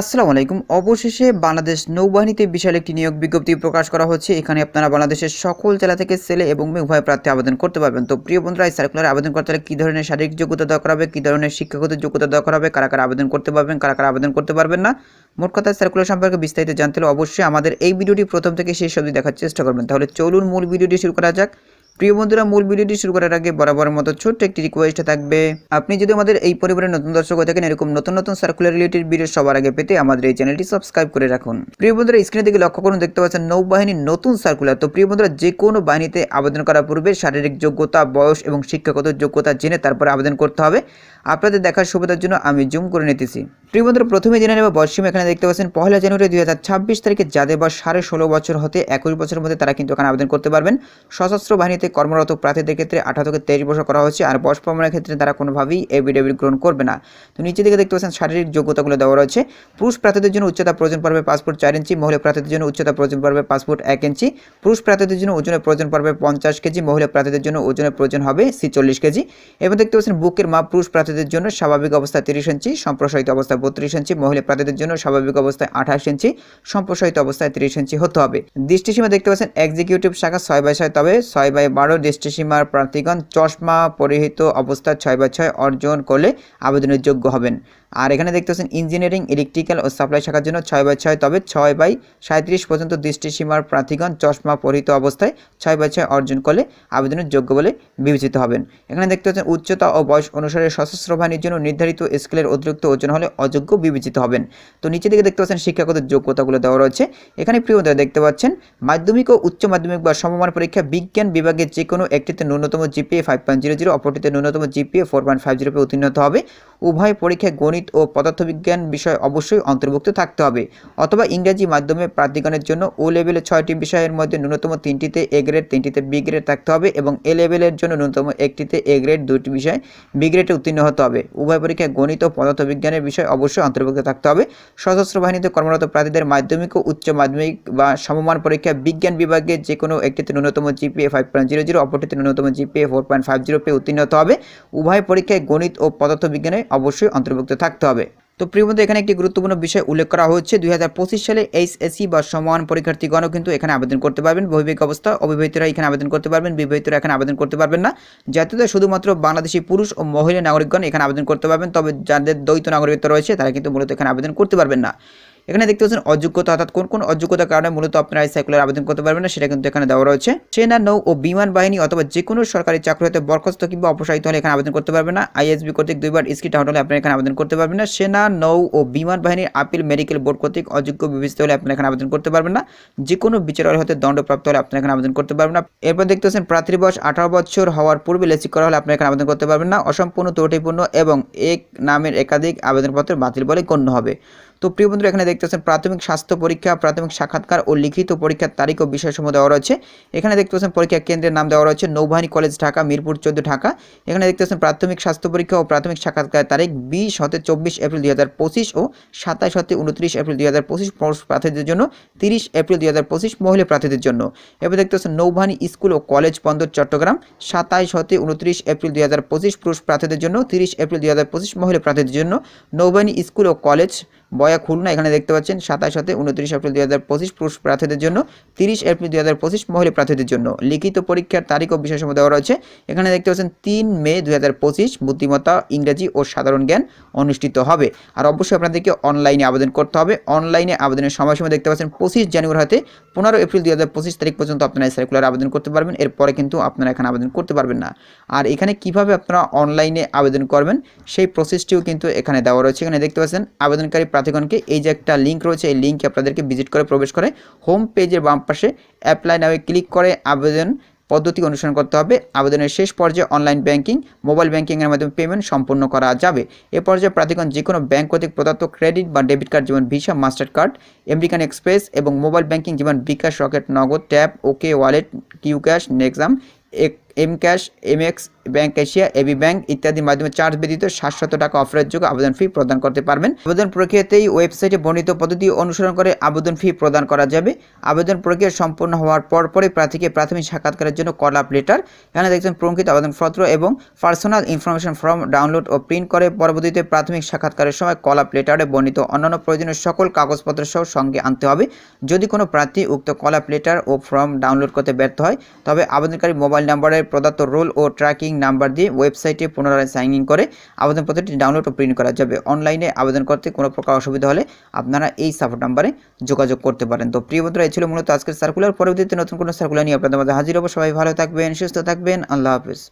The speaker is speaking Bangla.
আসসালামু আলাইকুম। অবশেষে বাংলাদেশ নৌবাহিনীতে বিশাল একটি নিয়োগ বিজ্ঞপ্তি প্রকাশ করা হচ্ছে। এখানে আপনারা বাংলাদেশের সকল জেলা থেকে ছেলে এবং মেয়ে উভয় প্রার্থী আবেদন করতে পারবেন। তো প্রিয় বন্ধুরা, এই সার্কুলার আবেদন করতে হলে কী ধরনের শারীরিক যোগ্যতা দরকার হবে, কী ধরনের শিক্ষাগত যোগ্যতা দরকার হবে, কারা কারা আবেদন করতে পারবেন, কারা কারা আবেদন করতে পারবেন না, মোট কথা সার্কুলার সম্পর্কে বিস্তারিত জানতে হলে অবশ্যই আমাদের এই ভিডিওটি প্রথম থেকে শেষ অবধি দেখার চেষ্টা করবেন। তাহলে চলুন মূল ভিডিওটি শুরু করা যাক। প্রিয় বন্ধুরা, মূল ভিডিওটি শুরু করার আগে বরাবর মতো ছোট্ট একটি রিকোয়েস্ট থাকবে। আপনি যদি আমাদের এই পরিবারের নতুন দর্শক হয়ে থাকেন, এরকম নতুন নতুন সার্কুলার রিলেটেড ভিডিও সবার আগে পেতে আমাদের এই চ্যানেলটি সাবস্ক্রাইব করে রাখুন। প্রিয় বন্ধুরা স্ক্রিনে দিকে লক্ষ্য করুন, দেখতে পাচ্ছেন নৌবাহিনীর নতুন সার্কুলার তো প্রিয় বন্ধুরা, যে কোনো বাহিনীতে আবেদন করার পূর্বে শারীরিক যোগ্যতা, বয়স এবং শিক্ষাগত যোগ্যতা জেনে তারপরে আবেদন করতে হবে। আপনাদের দেখার সুবিধার জন্য আমি জুম করে নিতেছি। প্রিয় বন্ধুরা, প্রথমে জেনে নেব বয়সীমা এখানে দেখতে পাচ্ছেন পহেলা জানুয়ারি দুই হাজার ছাব্বিশ তারিখে যাদের বয়স সাড়ে ষোলো বছর হতে একুশ বছরের মধ্যে তারা কিন্তু এখানে আবেদন করতে পারবেন। সশস্ত্র বাহিনীতে কর্মরত প্রার্থীদের ক্ষেত্রে আঠারো থেকে তেইশ বছর করা হচ্ছে আর বয়স প্রমাণের ক্ষেত্রে তারা কোনোভাবেই এভিডেভিট গ্রহণ করবে না। তো নিচে দিকে দেখতে পাচ্ছেন, শারীরিক যোগ্যতাগুলো দেওয়া রয়েছে। পুরুষ প্রার্থীদের জন্য উচ্চতা প্রয়োজন পড়বে পাসপোর্ট চার ইঞ্চি, মহিলা প্রার্থীদের জন্য উচ্চতা প্রয়োজন পড়বে পাসপোর্ট এক ইঞ্চি। পুরুষ প্রার্থীদের জন্য ওজনের প্রয়োজন পড়বে পঞ্চাশ কেজি, মহিলা প্রার্থীদের জন্য ওজনের প্রয়োজন হবে ছিচল্লিশ কেজি। এবং দেখতে পাচ্ছেন, বুকের মাপ পুরুষ প্রার্থীদের জন্য স্বাভাবিক অবস্থা তিরিশ ইঞ্চি, সম্প্রসারিত অবস্থায় বত্রিশ ইঞ্চি, মহিলা প্রার্থীদের জন্য স্বাভাবিক অবস্থায় আঠাশ ইঞ্চি, সম্প্রসারিত অবস্থায় তিরিশ ইঞ্চি হতে হবে। দৃষ্টিসীমা দেখতে পাচ্ছেন এক্সিকিউটিভ শাখা ছয় বাই ছয় তবে ছয় বাই বারো দৃষ্টিসীমার প্রার্থীগণ চশমা পরিহিত অবস্থা ছয় বা ছয় অর্জন করলে আবেদনের যোগ্য হবেন। আর এখানে দেখতে পাচ্ছেন ইঞ্জিনিয়ারিং ইলেকট্রিক্যাল ও সাপ্লাই শাখার জন্য ছয় বাই ছয়, তবে ছয় বাই সাঁত্রিশ পর্যন্ত দৃষ্টিসীমার প্রার্থীগণ চশমা পরিহিত অবস্থায় ছয় বাই ছয় অর্জন করলে আবেদনের যোগ্য বলে বিবেচিত হবেন। এখানে দেখতে পাচ্ছেন উচ্চতা ও বয়স অনুসারে সশস্ত্র বাহিনীর জন্য নির্ধারিত স্কেলের অতিরিক্ত ওজন হলে অযোগ্য বিবেচিত হবেন। তো নিচে দিকে দেখতে পাচ্ছেন শিক্ষাগত যোগ্যতাগুলো দেওয়া রয়েছে। এখানে প্রিয় বন্ধুরা দেখতে পাচ্ছেন, মাধ্যমিক ও উচ্চ মাধ্যমিক বা সমমান পরীক্ষা বিজ্ঞান বিভাগের যে কোনো একটিতে ন্যূনতম GPA five point zero zero অপরটিতে ন্যূনতম জিপিএ ফোর পয়েন্ট ফাইভ জিরোতে উত্তীর্ণ হতে হবে। উভয় পরীক্ষায় গণিত ও পদার্থবিজ্ঞান বিষয় অবশ্যই অন্তর্ভুক্ত থাকতে হবে। অথবা ইংরেজি মাধ্যমে প্রার্থীগণের জন্য ও লেভেলে ছয়টি বিষয়ের মধ্যে ন্যূনতম তিনটিতে এ গ্রেড তিনটিতে বি গ্রেড থাকতে হবে এবং এ লেভেলের জন্য ন্যূনতম একটিতে এ গ্রেড দুটি বিষয় বি গ্রেডে উত্তীর্ণ হতে হবে। উভয় পরীক্ষায় গণিত ও পদার্থবিজ্ঞানের বিষয় অবশ্যই অন্তর্ভুক্ত থাকতে হবে। সশস্ত্র বাহিনীতে কর্মরত প্রার্থীদের মাধ্যমিক ও উচ্চ মাধ্যমিক বা সমমান পরীক্ষা বিজ্ঞান বিভাগে যে কোনো একটিতে ন্যূনতম GPA five point zero zero অপরটিতে ন্যূনতম GPA four point five zero পেয়ে উত্তীর্ণ হতে হবে। উভয় পরীক্ষায় গণিত ও পদার্থবিজ্ঞানে অবশ্যই অন্তর্ভুক্ত থাকতে হবে। তো প্রিয় বন্ধু, এখানে একটি গুরুত্বপূর্ণ বিষয় উল্লেখ করা হচ্ছে দুই হাজার পঁচিশ সালে এইচএসসি বা সমান পরীক্ষার্থীগণও কিন্তু এখানে আবেদন করতে পারবেন। বৈবাহিক অবস্থা, অবিবাহিতরা এখানে আবেদন করতে পারবেন, বিবাহিতরা এখানে আবেদন করতে পারবেন না। যাতে শুধুমাত্র বাংলাদেশি পুরুষ ও মহিলা নাগরিকগণ এখানে আবেদন করতে পারবেন, তবে যাদের দ্বৈত নাগরিকত্ব রয়েছে তারা কিন্তু মূলত এখানে আবেদন করতে পারবেন না। এখানে দেখতে পাচ্ছেন অযোগ্যতা, অর্থাৎ কোন কোন অযোগ্যতার কারণে মূলত আপনারা এই সাইকুলার আবেদন করতে পারবেন না, সেটা কিন্তু এখানে দেওয়া রয়েছে। সেনা, নৌ ও বিমান বাহিনী অথবা যে কোনো সরকারি চাকরি হতে বরখাস্ত কিংবা অপসারিত হলে এখানে আবেদন করতে পারবেন না। আইএসবি কর্তৃক দুইবার স্কিট আউট হলে আপনারা এখানে আবেদন করতে পারবেন না। সেনা, নৌ ও বিমান বাহিনীর আপিল মেডিকেল বোর্ড কর্তৃক অযোগ্য বিবেচিত হলে আপনারা এখানে আবেদন করতে পারবেন না। যে কোনো বিচারের হতে দণ্ডপ্রাপ্ত হলে আপনারা এখানে আবেদন করতে পারবেন না। এরপর দেখতে পাচ্ছেন প্রার্থীর বয়স আঠারো বছর হওয়ার পূর্বে লেসিক করা হলে আপনারা এখানে আবেদন করতে পারবেন না। অসম্পূর্ণ ত্রুটিপূর্ণ এবং এক নামের একাধিক আবেদনপত্র বাতিল বলে গণ্য হবে। তো প্রিয় বন্ধুরা, এখানে দেখতে পাচ্ছেন প্রাথমিক স্বাস্থ্য পরীক্ষা, প্রাথমিক সাক্ষাৎকার ও লিখিত পরীক্ষার তারিখ ও বিষয়সমূহ দেওয়া রয়েছে। এখানে দেখতে পাচ্ছেন পরীক্ষা কেন্দ্রের নাম দেওয়া রয়েছে নৌবাহিনী কলেজ ঢাকা, মিরপুর চোদ্দ ঢাকা। এখানে দেখতে পাচ্ছেন প্রাথমিক স্বাস্থ্য পরীক্ষা ও প্রাথমিক সাক্ষাৎকার তারিখ বিশ হতে চব্বিশ এপ্রিল দুই হাজার পঁচিশ ও সাতাশ হতে উনত্রিশ এপ্রিল দুই হাজার পঁচিশ পুরুষ প্রার্থীদের জন্য, তিরিশ এপ্রিল দুই হাজার পঁচিশ মহিলা প্রার্থীদের জন্য। এবার দেখতে পাচ্ছেন নৌবাহিনী স্কুল ও কলেজ বন্দর চট্টগ্রাম সাতাইশ হতে উনত্রিশ এপ্রিল দুই হাজার পঁচিশ পুরুষ প্রার্থীদের জন্য, তিরিশ এপ্রিল দুই হাজার পঁচিশ মহিলা প্রার্থীদের জন্য। নৌবাহিনী স্কুল ও কলেজ বয়া খুলনা, এখানে দেখতে পাচ্ছেন সাতাশ হতে উনত্রিশ এপ্রিল দুই হাজার পঁচিশ পুরুষ প্রার্থীদের জন্য, তিরিশ এপ্রিল দুই হাজার পঁচিশ মহিলা প্রার্থীদের জন্য। লিখিত পরীক্ষার তারিখ ও বিষয় সময় দেওয়া রয়েছে। এখানে দেখতে পাচ্ছেন তিন মে দুই হাজার পঁচিশ, বুদ্ধিমত্তা, ইংরেজি ও সাধারণ জ্ঞান অনুষ্ঠিত হবে। আর অবশ্যই আপনাদেরকে অনলাইনে আবেদন করতে হবে। অনলাইনে আবেদনের সময়সীমা দেখতে পাচ্ছেন পঁচিশ জানুয়ারি হতে পনেরো এপ্রিল দুই হাজার পঁচিশ তারিখ পর্যন্ত আপনারা সার্কুলার আবেদন করতে পারবেন। এরপরে কিন্তু আপনারা এখানে আবেদন করতে পারবেন না। আর এখানে কীভাবে আপনারা অনলাইনে আবেদন করবেন, সেই প্রসেসটিও কিন্তু এখানে দেওয়া রয়েছে। এখানে দেখতে পাচ্ছেন আবেদনকারী প্রার্থীগণকে এই যে একটা লিঙ্ক রয়েছে, এই লিঙ্কে আপনাদেরকে ভিজিট করে প্রবেশ করে হোম পেজের বাম পাশে অ্যাপ্লাই নামে ক্লিক করে আবেদন পদ্ধতি অনুসরণ করতে হবে। আবেদনের শেষ পর্যায়ে অনলাইন ব্যাংকিং মোবাইল ব্যাংকিংয়ের মাধ্যমে পেমেন্ট সম্পন্ন করা যাবে। এ পর্যায়ে প্রার্থীগণ যে কোনো ব্যাংক কর্তৃক প্রদত্ত ক্রেডিট বা ডেবিট কার্ড যেমন Visa Master card American Express এবং মোবাইল ব্যাংকিং যেমন bKash Rocket Nagad Tap OK Wallet Q Cash নেক্সাম M Cash, M X bank Asia AB bank ইত্যাদির মাধ্যমে চার্জ ব্যতীত সাতশত টাকা অফারের যোগ্য আবেদন ফি প্রদান করতে পারবেন। আবেদন প্রক্রিয়াতেই ওয়েবসাইটে বর্ণিত পদ্ধতি অনুসরণ করে আবেদন ফি প্রদান করা যাবে। আবেদন প্রক্রিয়া সম্পূর্ণ হওয়ার পর পরে প্রার্থীকে প্রাথমিক সাক্ষাৎকারের জন্য কল আপ লেটার। এখানে দেখছেন প্রঙ্কিত আবেদনপত্র এবং পার্সোনাল ইনফরমেশন ফর্ম ডাউনলোড ও প্রিন্ট করে পরবর্তীতে প্রাথমিক সাক্ষাৎকারের সময় কল আপ লেটারে বর্ণিত অন্যান্য প্রয়োজনীয় সকল কাগজপত্র সহ সঙ্গে আনতে হবে। যদি কোনো প্রার্থী উক্ত কল আপ লেটার ও ফর্ম ডাউনলোড করতে ব্যর্থ হয়, তবে আবেদনকারী মোবাইল নাম্বারের প্রদত্ত রোল ও ট্র্যাকিং নাম্বার দিয়ে ওয়েবসাইটে পুনরায় সাইন ইন করে আবেদনপত্রটি ডাউনলোড ও প্রিন্ট করা যাবে। অনলাইনে আবেদন করতে কোনো প্রকার অসুবিধা হলে আপনারা এই সাপোর্ট নাম্বারে যোগাযোগ করতে পারেন। তো প্রিয় বন্ধুরা, এই ছিল মূলত আজকের সার্কুলার পরবর্তীতে নতুন কোনো সার্কুলার নিয়ে আপনাদের মধ্যে হাজির হব। সবাই ভালো থাকবেন, সুস্থ থাকবেন। আল্লাহ হাফিজ।